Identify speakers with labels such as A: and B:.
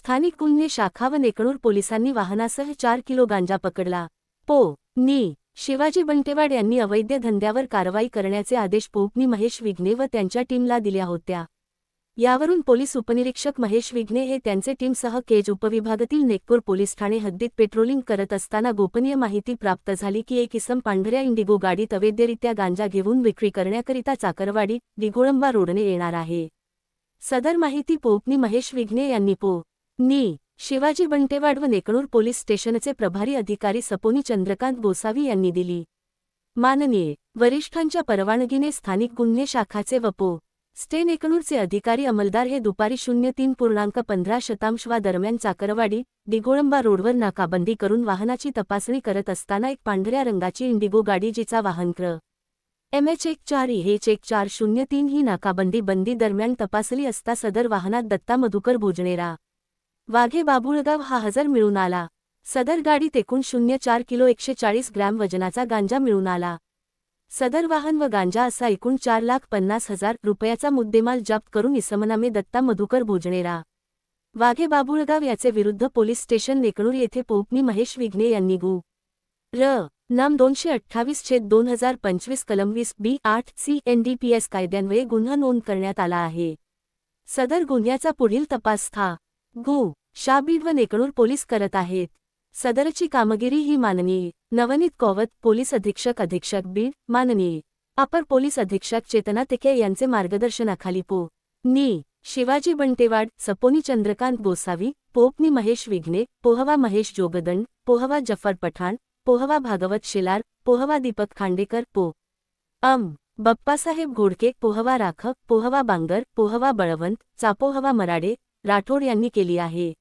A: स्थानिक गुन्हे शाखा व नेकणूर पोलिसांनी वाहनासह चार किलो गांजा पकडला. पो. नी. शिवाजी बंटेवाड यांनी अवैध धंद्यावर कारवाई करण्याचे आदेश पोपनी महेश विघ्ने व त्यांच्या टीमला दिल्या होत्या. यावरून पोलीस उपनिरीक्षक महेश विघ्ने हे त्यांचे टीमसह केज उपविभागातील नेकपूर पोलीस ठाणे हद्दीत पेट्रोलिंग करत असताना गोपनीय माहिती प्राप्त झाली की एक इसम पांढऱ्या इंडिगो गाडीत अवैधरित्या गांजा घेऊन विक्री करण्याकरिता चाकरवाडी डिगोळंबा रोडने येणार आहे. सदर माहिती पोपनी महेश विघ्ने यांनी पो. नी शिवाजी बंटेवाड व नेकणूर पोलीस स्टेशनचे प्रभारी अधिकारी सपोनी चंद्रकांत गोसावी यांनी दिली. माननीय वरिष्ठांच्या परवानगीने स्थानिक गुन्हे शाखाचे वपो स्टे नेकणूरचे अधिकारी अंमलदार हे दुपारी शून्य तीन पूर्णांक पंधरा शतांशवा दरम्यान चाकरवाडी दिगोळंबा रोडवर नाकाबंदी करून वाहनाची तपासणी करत असताना एक पांढऱ्या रंगाची इंडिगो गाडी जिचा वाहन क्र एम एच एक चार ई हे एक चार शून्य तीन ही नाकाबंदी बंदी दरम्यान तपासली असता सदर वाहनात दत्ता मधुकर भोजनेरा. वाघे बाभुळगाव हा हजर मिळून आला. सदर गाडीत एकूण शून्य चार किलो एकशे चाळीस ग्रॅम वजनाचा गांजा मिळून आला. सदर वाहन व गांजा असा एकूण चार लाख पन्नास हजार रुपयाचा मुद्देमाल जप्त करून इसमनामे दत्ता मधुकर भोजनेरा. वाघे बाभुळगाव याचे विरुद्ध पोलीस स्टेशन नेकणूर येथे पोपनी महेश विघ्ने यांनी गु. र. नाम दोनशे अठ्ठावीस छेद दोन हजार पंचवीस कलम वीस बी आठ C N D P S कायद्यान्वये गुन्हा नोंद करण्यात आला आहे. सदर गुन्ह्याचा पुढील तपास था. गु. शाबीड व नेकणूर पोलीस करत आहेत. सदरची कामगिरी ही माननीय नवनीत कौवत पोलीस अधीक्षक अधीक्षक बीड माननीय. अपर पोलीस अधीक्षक चेतना तिके यांचे मार्गदर्शनाखाली पो. नी. शिवाजी बंटेवाड सपोनी चंद्रकांत गोसावी पोपनी महेश विघ्ने पोहवा महेश जोगदंड पोहवा जफर पठाण पोहवा भागवत शिलार पोहवा दीपक खांडेकर पो. अम. बप्पासाहेब घोडके पोहवा राखक पोहवा बांगर पोहवा बळवंत चापोहवा मराडे राठोड यांनी केली आहे.